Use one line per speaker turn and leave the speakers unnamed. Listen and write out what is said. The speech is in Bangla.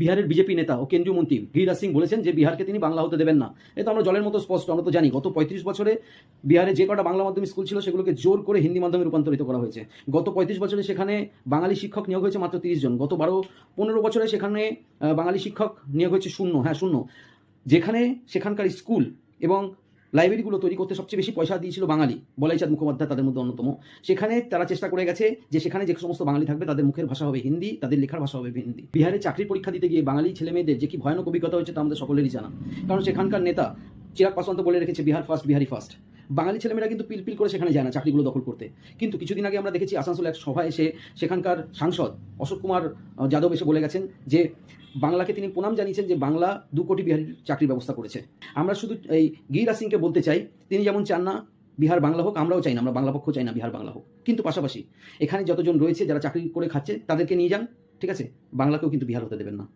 বিহারের বিজেপি নেতা ও কেন্দ্রীয় মন্ত্রী গিরিরাজ সিং বলেছেন যে বিহারকে তিনি বাংলা হতে দেবেন না। এ তো আমরা জলের মতো স্পষ্ট, আমরা তো জানি গত পঁয়ত্রিশ বছরে বিহারে যে কটা বাংলা মাধ্যমিক স্কুল ছিল সেগুলোকে জোর করে হিন্দি মাধ্যমে রূপান্তরিত করা হয়েছে। গত পঁয়ত্রিশ বছরে সেখানে বাঙালি শিক্ষক নিয়োগ হয়েছে মাত্র তিরিশ জন। গত বারো, পনেরো বছরে সেখানে বাঙালি শিক্ষক নিয়োগ হয়েছে শূন্য হ্যাঁ শূন্য। যেখানে সেখানকার স্কুল এবং লাইব্রেরিগুলো তৈরি করতে সবচেয়ে বেশি পয়সা দিয়েছিল বাঙালি বলাইচাঁদ মুখোপাধ্যায় তাদের মধ্যে অন্যতম। সেখানে তারা চেষ্টা করে গেছে যে সেখানে যে সমস্ত বাঙালি থাকবে তাদের মুখের ভাষা হবে হিন্দি, তাদের লেখার ভাষা হবে হিন্দি বিহারে চাকরির পরীক্ষা দিতে গিয়ে বাঙালি ছেলে মেয়েদের যে কি ভয়ানক অভিজ্ঞতা হয়েছে তা আমাদের সকলেরই জানা। কারণ সেখানকার নেতা চিরাগ পাসওয়ান তো বলে রেখেছে, বিহার ফার্স্ট বিহারি ফার্স্ট বাঙালি ছেলেমেয়েরা কিন্তু পিলপিল করে সেখানে যায় না চাকরিগুলো দখল করতে। কিন্তু কিছুদিন আগে আমরা দেখেছি আসানসোল এক সভায় এসে সেখানকার সাংসদ অশোক কুমার যাদব এসে বলে গেছেন যে বাংলাকে তিনি প্রণাম জানিয়েছেন যে বাংলা দু কোটি বিহারির চাকরির ব্যবস্থা করেছে। আমরা শুধু এই গিরিরাজ সিংকে বলতে চাই, তিনি যেমন চান না বিহার বাংলা হোক, আমরাও চাই না, আমরা বাংলা পক্ষ চাই না বিহার বাংলা হোক। কিন্তু পাশাপাশি এখানে যতজন রয়েছে যারা চাকরি করে খাচ্ছে, তাদেরকে নিয়ে যান, ঠিক আছে? বাংলাকেও কিন্তু বিহার হতে দেবেন না।